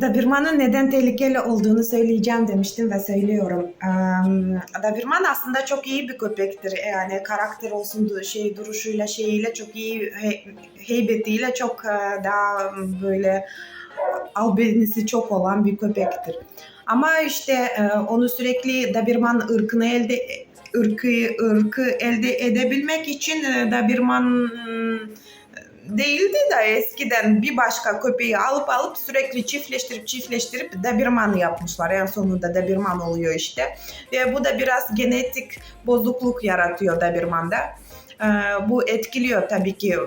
Dabirmanın neden tehlikeli olduğunu söyleyeceğim demiştim ve söylüyorum. Dabirman aslında çok iyi bir köpektir. Yani karakter olsun, şey duruşuyla, şeyiyle çok iyi, he- heybetiyle çok daha böyle albenisi çok olan bir köpektir. Ama işte onu sürekli Dabirman ırkını elde ırkı ırkı elde edebilmek için Dabirman değildi de eskiden bir başka köpeği alıp alıp sürekli çiftleştirip çiftleştirip Dabirman yapmışlar. En sonunda Dabirman oluyor işte. Ve bu da biraz genetik bozukluk yaratıyor Dabirman'da. Ee, bu etkiliyor tabii ki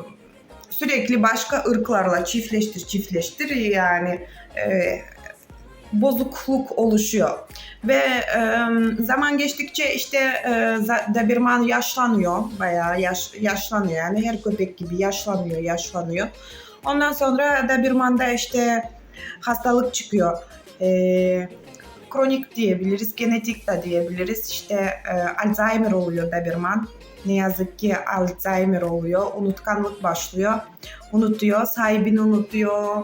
sürekli başka ırklarla çiftleştir çiftleştir yani e, bozukluk oluşuyor. Ve e, zaman geçtikçe işte e, Dabirman yaşlanıyor, bayağı yaş, yaşlanıyor. Yani her köpek gibi yaşlanıyor, yaşlanıyor. Ondan sonra Dabirman'da işte hastalık çıkıyor. E, kronik diyebiliriz, genetik de diyebiliriz. İşte e, Alzheimer oluyor Dabirman. Ne yazık ki Alzheimer oluyor, unutkanlık başlıyor. Unutuyor, sahibini unutuyor,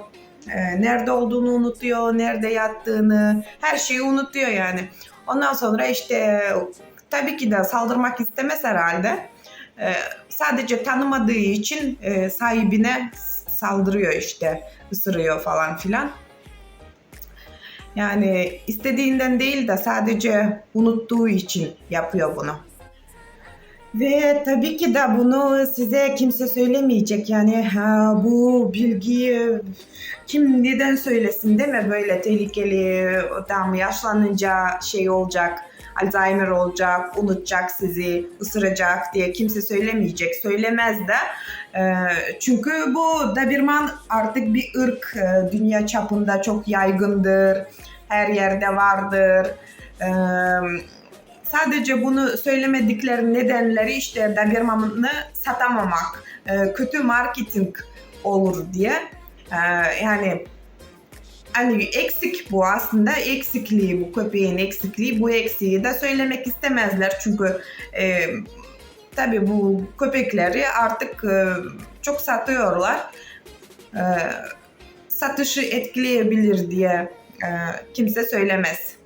e, nerede olduğunu unutuyor, nerede yattığını, her şeyi unutuyor yani. Ondan sonra işte tabii ki de saldırmak istemez herhalde. E, sadece tanımadığı için e, sahibine saldırıyor işte, ısırıyor falan filan. Yani istediğinden değil de sadece unuttuğu için yapıyor bunu. Ve tabii ki de bunu size kimse söylemeyecek. Yani ha, bu bilgiyi kim neden söylesin değil mi? Böyle tehlikeli, tam yaşlanınca şey olacak, Alzheimer olacak, unutacak sizi, ısıracak diye kimse söylemeyecek. Söylemez de. Ee, çünkü bu Dabirman artık bir ırk. Ee, Dünya çapında çok yaygındır. Her yerde vardır. Ee, sadece bunu söylemedikleri nedenleri işte Dabirman'ı satamamak, e, kötü marketing olur diye. E, yani hani eksik bu aslında eksikliği bu köpeğin eksikliği bu eksiği de söylemek istemezler çünkü e, tabii bu köpekleri artık e, çok satıyorlar E, satışı etkileyebilir diye e, kimse söylemez.